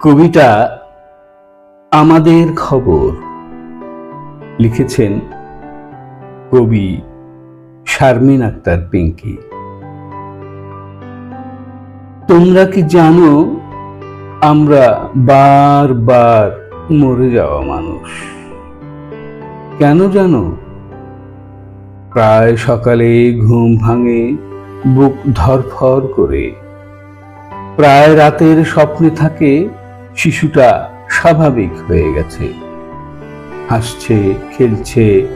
কবিতা আমাদের খবর লিখেছেন কবি শারমিন আক্তার পিঙ্কি। তোমরা কি জানো আমরা বারবার মরে যাওয়া মানুষ? কেন জানো? প্রায় সকালে ঘুম ভাঙে, বুক ধরফর করে। প্রায় রাতের স্বপ্নে থাকে শিশুটা স্বাভাবিক হয়ে গেছে। হাসছে, খেলছে,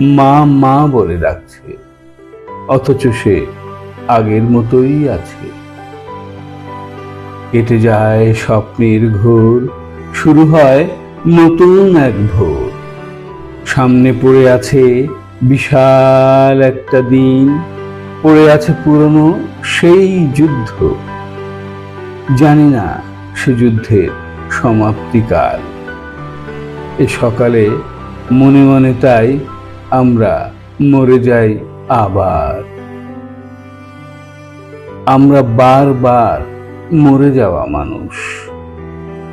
মা মা বলে ডাকছে। অথচ সে আগের মতোই আছে। কেটে যায় স্বপ্নের ঘোর, শুরু হয় নতুন এক ভোর। সামনে পড়ে আছে বিশাল একটা দিন, পড়ে আছে পুরনো সেই যুদ্ধ। জানি না সে যুদ্ধের সমাপ্তিকাল। এ সকালে মনে মনে তাই আমরা মরে যাই আবার। আমরা বারবার মরে যাওয়া মানুষ।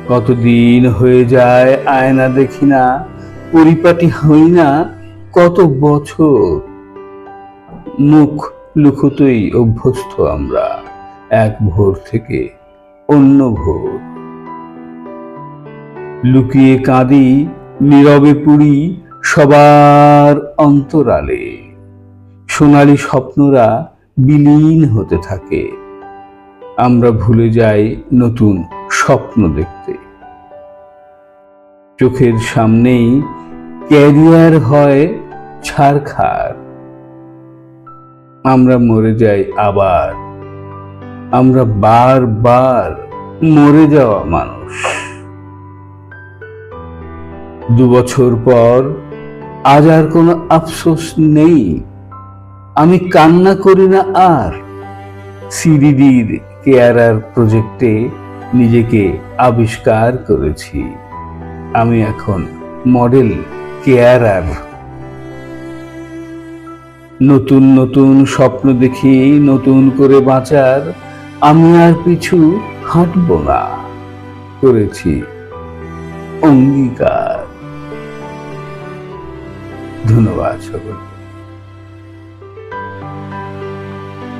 কতদিন হয়ে যায় আয়না দেখি না, পরিপাটি হই না, কত বছর? মুখ লুকোতেই অভ্যস্ত আমরা, এক ভোর থেকে অন্য ভোর লুকিয়ে কাঁদি নীরবে পুরি সবার অন্তরালে। সোনালি স্বপ্নরা বিলীন হতে থাকে। আমরা ভুলে যাই নতুন স্বপ্ন দেখতে। চোখের সামনেই ক্যারিয়ার হয় ছাড়খার আমরা মরে যাই আবার আমরা বারবার মরে যাওয়া মানুষ। দু বছর পর আজ আর কোনো আফসোস নেই। আমি কান্না করি না আর। সিডিডির কেয়ারার প্রজেক্টে নিজেকে আবিষ্কার করেছি। আমি এখন মডেল, কেয়ারার। নতুন নতুন স্বপ্ন দেখি, নতুন করে বাঁচার। আমি আর পিছু হাঁটব না করেছি অঙ্গীকার। ধন্যবাদ সকলকে।